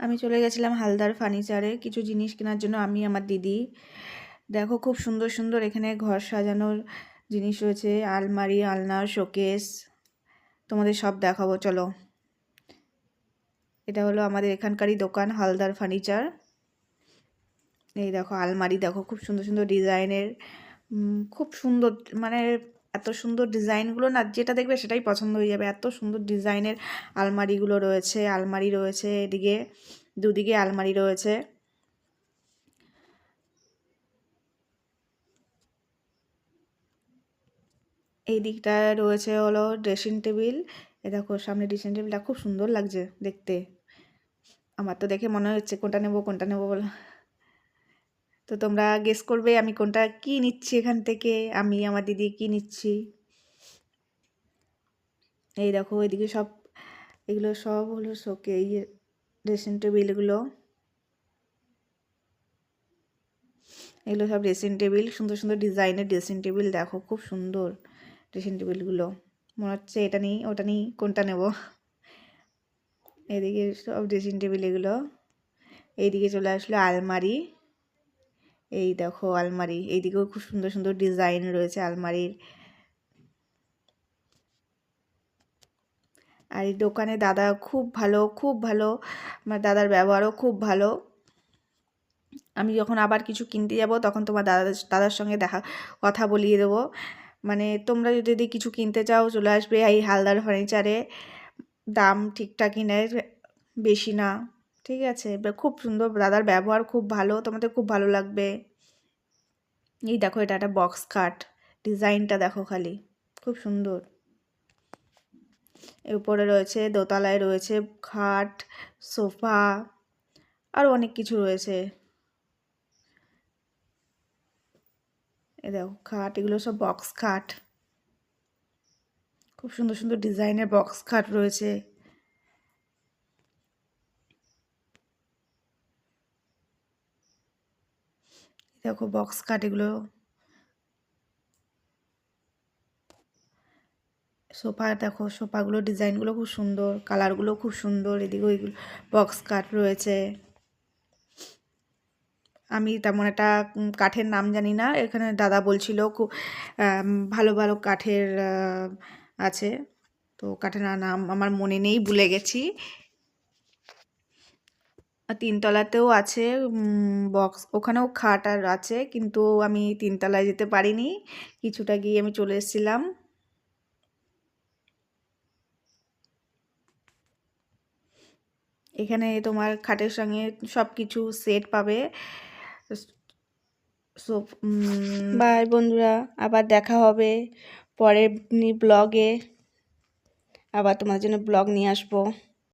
আমি চলে গেছিলাম হালদার ফার্নিচারে কিছু জিনিস কেনার জন্য আমি, আমার দিদি। দেখো খুব সুন্দর সুন্দর এখানে ঘর সাজানোর জিনিস রয়েছে, আলমারি, আলনা, শোকেস। তোমাদের সব দেখাবো, চলো। এটা হলো আমাদের এখানকারই দোকান, হালদার ফার্নিচার। এই দেখো, আলমারি দেখো, খুব সুন্দর সুন্দর ডিজাইনের। খুব সুন্দর মানে এত সুন্দর ডিজাইনগুলো না যেটা দেখবে সেটাই পছন্দ হয়ে যাবে। এত সুন্দর ডিজাইনের আলমারিগুলো রয়েছে, আলমারি রয়েছে এদিকে, দুদিকে আলমারি রয়েছে। এই দিকটা রয়েছে হলো ড্রেসিং টেবিল এ দেখো সামনে ড্রেসিং টেবিলটা খুব সুন্দর লাগছে দেখতে। আমার তো দেখে মনে হচ্ছে কোনটা নেব কোনটা নেব বলে। তো তোমরা গেস করবে আমি কোনটা কি নিচ্ছি এখান থেকে? আমি, আমার দিদি কি নিচ্ছি? এই দেখো, এদিকে সব, এগুলো সব হলো শোকে, এই ড্রেসিং টেবিলগুলো এগুলো। সব ড্রেসিং টেবিল সুন্দর সুন্দর ডিজাইনের ড্রেসিং টেবিল দেখো খুব সুন্দর ড্রেসিং টেবিলগুলো মনে হচ্ছে এটা নিই, ওটা নিই, কোনটা নেব? এদিকে সব ড্রেসিং টেবিল এগুলো। এইদিকে চলে আসলো আলমারি। এই দেখো আলমারি, এইদিকেও খুব সুন্দর সুন্দর ডিজাইন রয়েছে আলমারির। আর এই দোকানে দাদা খুব ভালো খুব ভালো, আমার দাদার ব্যবহারও খুব ভালো। আমি যখন আবার কিছু কিনতে যাব, তখন তোমার দাদা, দাদার সঙ্গে দেখা, কথা বলিয়ে দেবো। মানে তোমরা যদি কিছু কিনতে চাও, চলে আসবে এই হালদার ফার্নিচারে দাম ঠিকঠাকই নেয়, বেশি না। ঠিক আছে খুব সুন্দর দাদার ব্যবহার খুব ভালো, তোমাদের খুব ভালো লাগবে। এই দেখো, এটা একটা বক্স খাট ডিজাইনটা দেখো খালি, খুব সুন্দর। এর উপরে রয়েছে, দোতলায় রয়েছে, খাট, সোফা আরও অনেক কিছু রয়েছে। এ দেখো, খাট, এগুলো সব বক্স খাট খুব সুন্দর সুন্দর ডিজাইনের বক্স খাট রয়েছে। দেখো বক্স কাট এগুলো। সোফা দেখো, সোফাগুলো ডিজাইনগুলো খুব সুন্দর, কালারগুলো খুব সুন্দর, এদিকে ওইগুলো বক্স কাট রয়েছে। আমি তেমন একটা কাঠের নাম জানি না, এখানে দাদা বলছিল খুব ভালো ভালো কাঠের আছে। তো কাঠের নাম আমার মনে নেই, ভুলে গেছি। তিনতলাতেও আছে বক্স ওখানেও খাট আর আছে, কিন্তু আমি তিনতলায় যেতে পারিনি। কিছুটা গিয়ে আমি চলে এসেছিলাম। এখানে তোমার খাটের সঙ্গে সব কিছু সেট পাবে বাই বন্ধুরা, আবার দেখা হবে পরের ব্লগে আবার তোমার জন্য ব্লগ নিয়ে আসব।